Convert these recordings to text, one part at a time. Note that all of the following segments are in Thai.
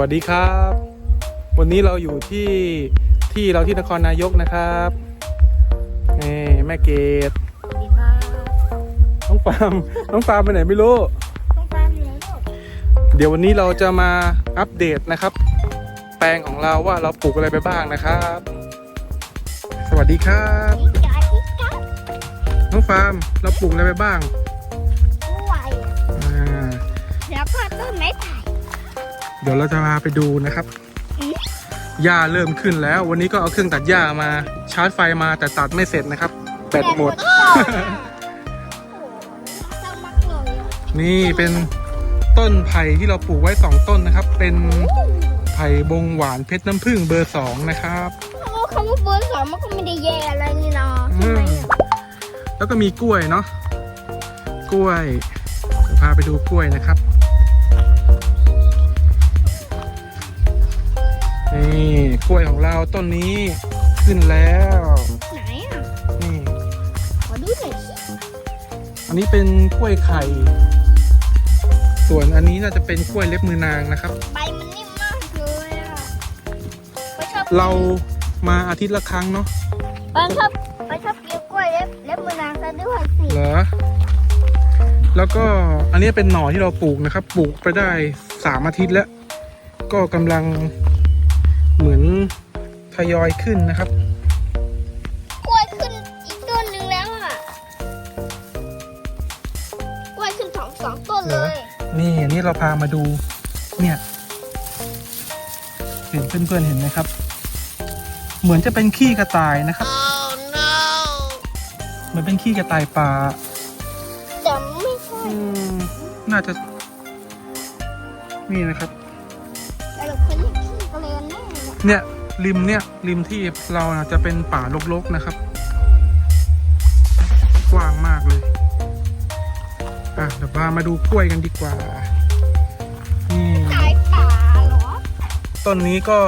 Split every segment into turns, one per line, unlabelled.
วัสดีครับ วันนี้เราอยู่ที่ที่เราที่นครนายกนะครับนี่แม่เกด
สวัสดีครับ
น้องปาล์มน้องปาล์มไปไหนไม่รู้
ต้องการอยู่ไหนลูก
เดี๋ยววันนี้เราจะมาอัปเดตนะครับ แปลงของเราว่าเราปลูกอะไรไปบ้างนะครับ สวัสดีครับ
นี่จ๋าที่จ๋า
น้องฟาร์มเราปลูกอะไรไปบ้าง
กล้วย
อ่า
แล้วก็ต้นไม้ไผ่
เดี๋ยวเราจะพาไปดูนะครับ
อืม
หญ้าเริ่มขึ้นแล้ว วันนี้ก็เอาเครื่องตัดหญ้ามาชาร์จไฟมาแต่ตัดไม่เสร็จนะครับ แบตหมด
โอ้โหเศร้ามากเลยอะ
นี่เป็นต้นไผ่ที่เราปลูกไว้สองต้นนะครับ เป็นไผ่บงหวานเพชรน้ำผึ้งเบอร์สองนะครับ
เขาบอกคำว่าเบอร์สองมันก็ไม่ได้แย่อะไรนี่นะ
อื
ทำไม
ม
อะ
แล้วก็มีกล้วยเนาะกล้วยเดี๋ยวพาไปดูกล้วยนะครับ นี่กล้วยของเราต้นนี้ขึ้นแล้ว
ไหนอะ
นี่
ขอดูหน่อยสิ
อันนี้เป็นกล้วยไข่ ส่วนอันนี้น่าจะเป็นกล้วยเล็บมือนางนะครับ
ใบมันนิ่มมากเลยอะไปชอบ
เรามาอาทิตย์ละครั้งเนาะ
ไปชอบไปชอบกินกล้วยเล็บเล็บมือนางซะด้วยสิ
เหรอแล้วก็อันนี้เป็นหน่อที่เราปลูกนะครับ ปลูกไปได้สามอาทิตย์แล้ว ก็กำลังเหมือน ทยอยขึ้นนะครับ
กล้วยขึ้นอีกต้นหนึ่งแล้วอะ กล้วยขึ้นสองสองต้นเลย
นี่อันนี้เราพามาดู เนี่ยเห็นเพื่อนๆเห็นไหมครับ เหมือนจะเป็นขี้กระต่ายนะครับเหมือนเป็นขี้กระต่ายป่า
แต่ไม่ใช่
อืมน่าจะ นี่นะครับ
แต่เราเคยเรียกขี้กระเลนแน่เลย
เนี่ย ริมเนี่ยริมที่เราจะเป็นป่ารกๆนะครับ กว้างมากเลยอะเดี๋ยวพามาดูกล้วยกันดีกว่านี่
สายป่าเหรอ
ต้นนี้ก็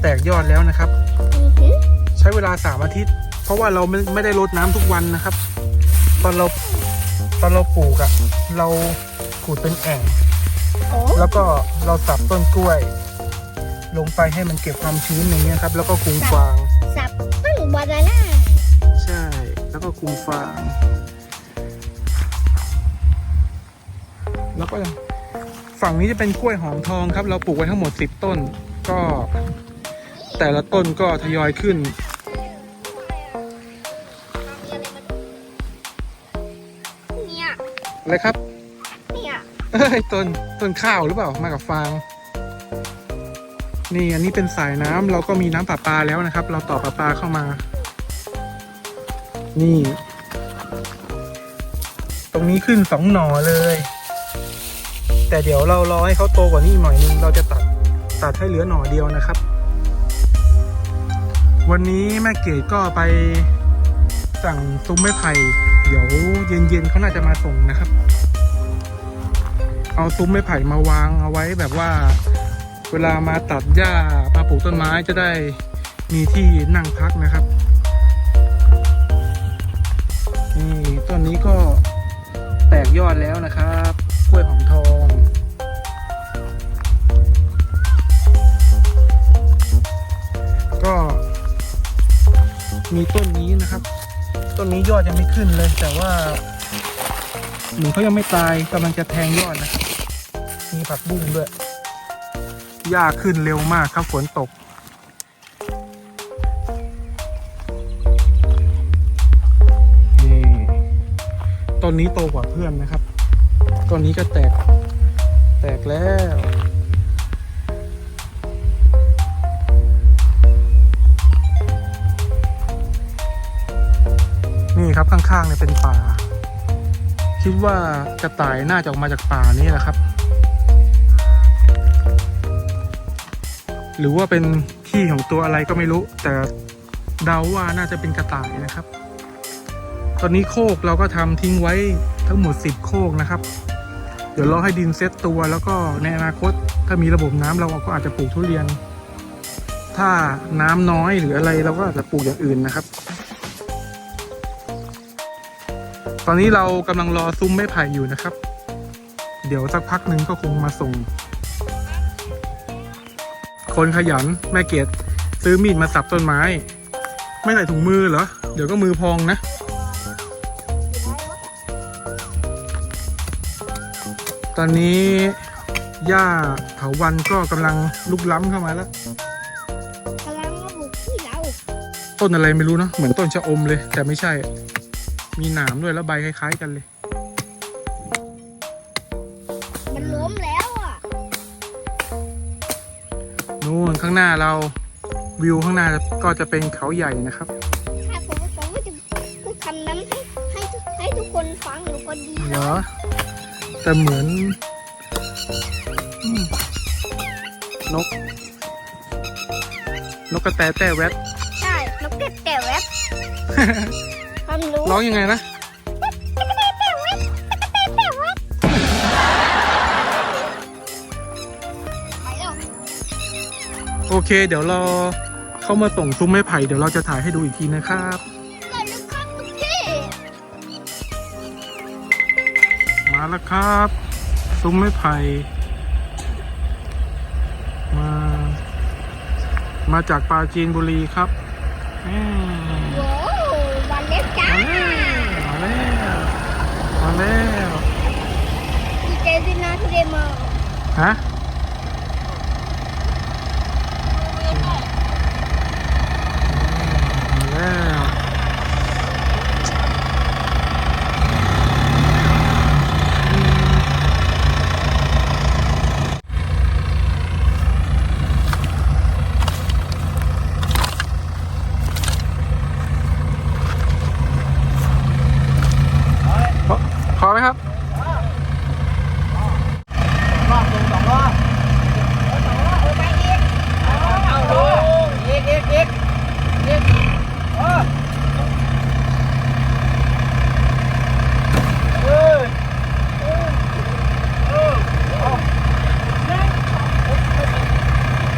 แตกยอดแล้วนะครับ ใช้เวลาสามอาทิตย์ เพราะว่าเราไม่ไม่ได้รดน้ำทุกวันนะครับ ตอนเราตอนเราปลูกอะ่ะ เราขุดเป็นแอ่งแล้วก็เราสับต้นกล้วย ลงไปให้มันเก็บความชื้นอย่างเงี้ยครับ แล้วก็คุมฟาง
สับต้นบานาน่า
ใช่ แล้วก็คุมฟาง แล้วก็ฝั่งนี้จะเป็นกล้วยหอมทองครับ เราปลูกไว้ทั้งหมด 10 ต้น ก็ แต่ละต้นก็ทยอยขึ้น
เนี่ย
อะไรครับ
เนี่ย
เอ้ยต้นต้นข้าวหรือเปล่า มากับฟาง นี่อันนี้เป็นสายน้ำเราก็มีน้ำประปาแล้วนะครับ เราต่อประปาเข้ามา นี่ ตรงนี้ขึ้นสองหน่อเลย แต่เดี๋ยวเรารอให้เขาโตกว่านี้อีกหน่อยนึงเราจะตัดตัดให้เหลือหน่อเดียวนะครับ วันนี้แม่เกดก็ไปสั่งซุ้มไม้ไผ่เดี๋ยวเย็นๆเขาน่าจะมาส่งนะครับ เอาซุ้มไม้ไผ่มาวางเอาไว้แบบว่า เวลามาตัดหญ้ามาปลูกต้นไม้จะได้มีที่นั่งพักนะครับ นี่ต้นนี้ก็แตกยอดแล้วนะครับกล้วยหอมทองก็มีต้นนี้นะครับ ต้นนี้ยอดยังไม่ขึ้นเลย แต่ว่าหมือนเขายังไม่ตายกำลังจะแทงยอดนะ มีผักบุ้งด้วย หญ้าขึ้นเร็วมากครับฝนตก นี่ต้นนี้โตกว่าเพื่อนนะครับต้นนี้ก็แตก แตกแล้วนี่ครับข้างๆเนี่ยเป็นป่า คิดว่ากระต่ายน่าจะออกมาจากป่านี้แหละครับ หรือว่าเป็นขี้ของตัวอะไรก็ไม่รู้ แต่เดาว่าน่าจะเป็นกระต่ายนะครับ ตอนนี้โคกเราก็ทำทิ้งไว้ทั้งหมด 10 โคกนะครับ เดี๋ยวรอให้ดินเซตตัวแล้วก็ในอนาคตถ้ามีระบบน้ำเราก็อาจจะปลูกทุเรียน ถ้าน้ำน้อยหรืออะไรเราก็อาจจะปลูกอย่างอื่นนะครับ ตอนนี้เรากำลังรอซุ้มไม้ไผ่อยู่นะครับ เดี๋ยวสักพักหนึ่งก็คงมาส่ง คนขยันแม่เกดซื้อมีดมาสับต้นไม้ ไม่ใส่ถุงมือเหรอ เดี๋ยวก็มือพองนะ ตอนนี้หญ้าเถาวันก็กำลังลุกล้ำเข้ามาแล้ว
กำลังมาบุกที่เรา
ต้นอะไรไม่รู้เนอะเหมือนต้นชะอมเลย แต่ไม่ใช่ มีหนามด้วยแล้วใบคล้าย ๆ กันเลย
มันล้มแล้ว
นู่นข้างหน้าเราวิวข้างหน้าก็จะเป็นเขาใหญ่นะครับ
ถ้าผมผมก็จะพูดคำนั้นให้ให้ให้ทุกคนฟังหนูพอดี
เหรอ แต่เหมือนอืมนก นกกระแตแต่แวด
ใช่นกเก็ตแต่แวบความรู้
ร้องยังไงนะ โอเค เดี๋ยวเราเข้ามาส่งซุ้มไม้ไผ่เดี๋ยวเราจะถ่ายให้ดูอีกทีนะครับ
ได้แล้วครับคุณพี่
มาแล้วครับซุ้มไม้ไผ่มา มาจากปราจีนบุรีครับอืม
โว้ววันเล็กจ้า
มาแล้วมาแล้ว
ดีใจด้วยนะที่ได้มา
ฮะมาแล้วพอพอไหมครับ
รอบหนึ่งสองรอบเอาลงอีกอีกอีกอีกเออเออเออเออเอา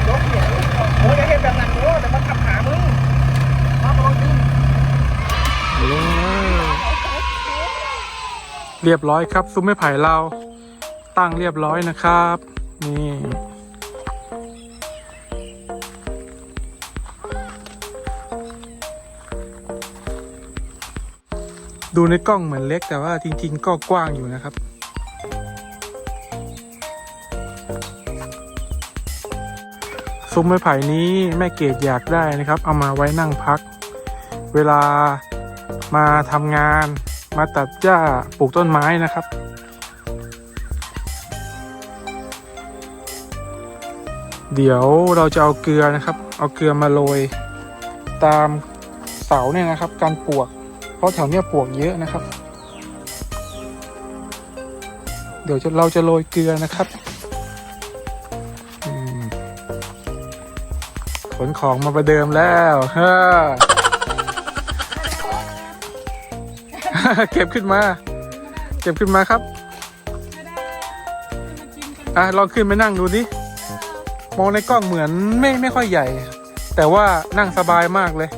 ยกเหยียบโอ้ยอย่าเห็นแบบนั้นโอ้แต่มันทับขามึงมาลองดิ
ลง เรียบร้อยครับ ซุ้มไม้ไผ่เราตั้งเรียบร้อยนะครับ นี่ดูในกล้องเหมือนเล็กแต่ว่าจริง ๆ ก็กว้างอยู่นะครับ ซุ้มไม้ไผ่นี้แม่เกดอยากได้นะครับ เอามาไว้นั่งพัก เวลามาทำงาน มาตัดหญ้าปลูกต้นไม้นะครับ เดี๋ยวเราจะเอาเกลือนะครับ เอาเกลือมาโรยตามเสาเนี่ยนะครับ การปลวก เพราะแถวเนี้ยปลวกเยอะนะครับ เดี๋ยวเราจะโรยเกลือนะครับขนของมาประเดิมแล้วเฮ้ เก็บขึ้นมา เก็บขึ้นมาครับ อะลองขึ้นไปนั่งดูดิมองในกล้องเหมือนไม่ไม่ค่อยใหญ่ แต่ว่านั่งสบายมากเลย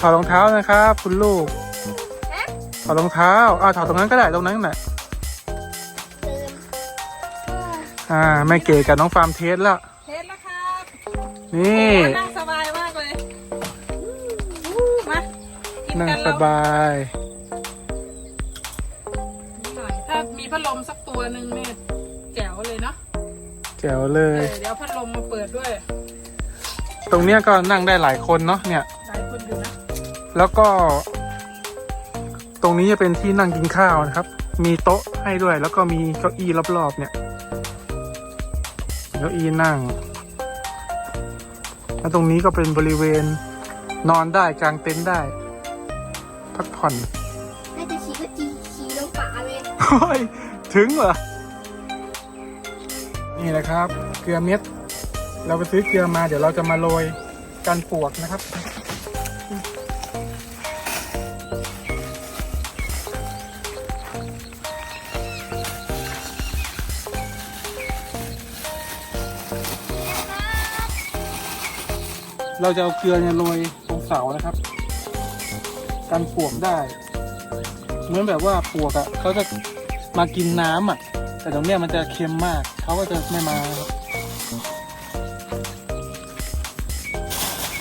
ถอดรองเท้านะครับคุณลูกถอดรองเท้าอ่าถอดตรงนั้นก็ได้ตรงนั้นน่ะ
เติม
อ่าแม่เก๋กับน้องฟาร์มเทสแล้ว
เทสแล้วครับ
นี่
โอ้นั่งสบาย น
นั่ง
กัน
ส
แล้ว
บาย
นิดหน่อย ถ้ามีพัดลมสักตัวหนึ่งเนี่ยแจ๋วเลยเนาะ
แจ๋วเล
เอย อเดี๋ยวพัดลมมาเปิดด้วย
ตรงเนี้ยก็นั่งได้หลายคนเนาะเนี่ย
หลายคนอยู่นะ
แล้วก็ ตรงนี้จะเป็นที่นั่งกินข้าวนะครับ มีโต๊ะให้ด้วย แล้วก็มีเก้าอี้รอบๆเนี่ยเก้าอี้นั่ง แล้วตรงนี้ก็เป็นบริเวณนอนได้กางเต็นท์ได้ พักผ่อน
น่าจะขี่ก็จีขี่ลงป่าเลย
เฮ้ยถึงเหรอ นี่แหละครับ เกลือเม็ด เราไปซื้อเกลือมา เดี๋ยวเราจะมาโรยกันปวกนะครับ เราจะเอาเกลือเนี่ยโรยตรงเสานะครับ กันปวกได้ เหมือนแบบว่าปวกอะ่ะเขาจะมากินน้ำอะ แต่ตรงเนี้ยมันจะเค็มมาก เขาก็จะไม่มา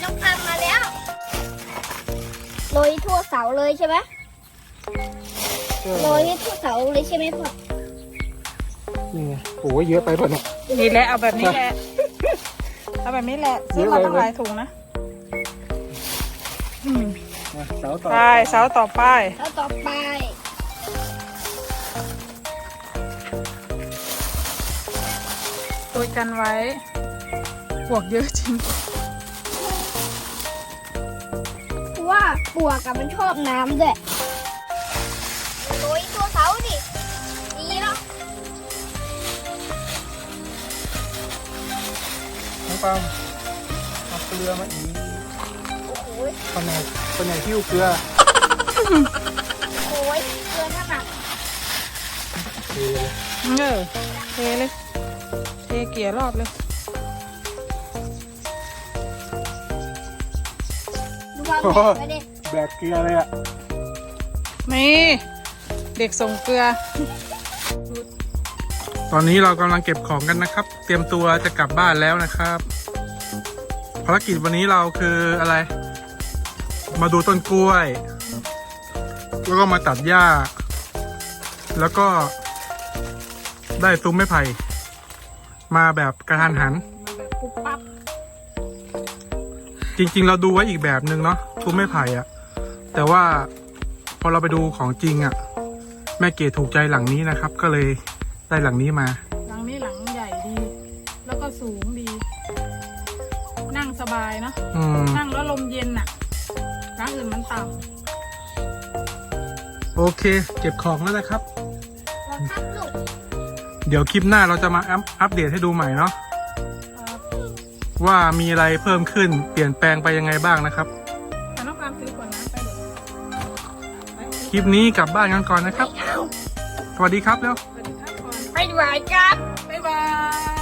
น้
องพันมาแล้วโร
ยทั่ว
เสาเลยใช่ไหมโรยทั่วเสาเลยใช่ไหมพ่อ
นี่ไโอ้เยอะไปป่ะเนี่ย
นี่แหละเอาแบบนี้แหละ เอาแบบนี้แหละซื้อมาตั้งหลายถุงนะ
มาเสาต่อ
ไปเสาต่อไป
แล้วต่อไป
ตัวกันไว้ปวกเยอะจริง
เพราะว่าปลวกกับมันชอบน้ำด้วยโรยทั่วเสาดิดีเนาะ
น้องปาล์มเอาเกลือมาอีก
โอ้โห
คนไหนคนไหนหิ้วเกลือ
โอ้ยเกินขนาด
เทเลย
เออเทเลยเทเกี่ยรอบเลย
ดูความแข็งไปดิ
แบกเกลือเลยอะ
นี่เด็กส่งเกลือ
ตอนนี้เรากำลังเก็บของกันนะครับ เตรียมตัวจะกลับบ้านแล้วนะครับ ภารกิจวันนี้เราคืออะไร มาดูต้นกล้วย แล้วก็มาตัดหญ้า แล้วก็ได้ซุ้มไม้ไผ่มาแบบกระทันหัน
มาแบบปุ๊บปั๊บ
จริง ๆ เราดูไว้อีกแบบหนึ่งเนาะซุ้มไม้ไผ่อะแต่ว่าพอเราไปดูของจริงอะแม่เกดถูกใจหลังนี้นะครับ ก็เลยได้หลังนี้มา
หลังนี้หลังใหญ่ดี แล้วก็สูงดี นั่งสบายเนาะ
อืม
นั่งแล้วลมเย็นน่ะ หลังอื่นมันต่
โอเค เก็บของแล้วนะครับ
เราทับลูก
เดี๋ยวคลิปหน้าเราจะมาอัปอัปเดตให้ดูใหม่เนาะำ
ครับ
ว่ามีอะไรเพิ่มขึ้นเปลี่ยนแปลงไปยังไงบ้างนะครับ
แต่น้องปาล์มซื้อก่อนนะไปเดี๋ยวไป
คลิปนี้กลับบ้านกันก่อนนะครับ สวัสดีครับแล้ว
สวัสดีครับก่อน
ไปไหวครับ
บ๊ายบาย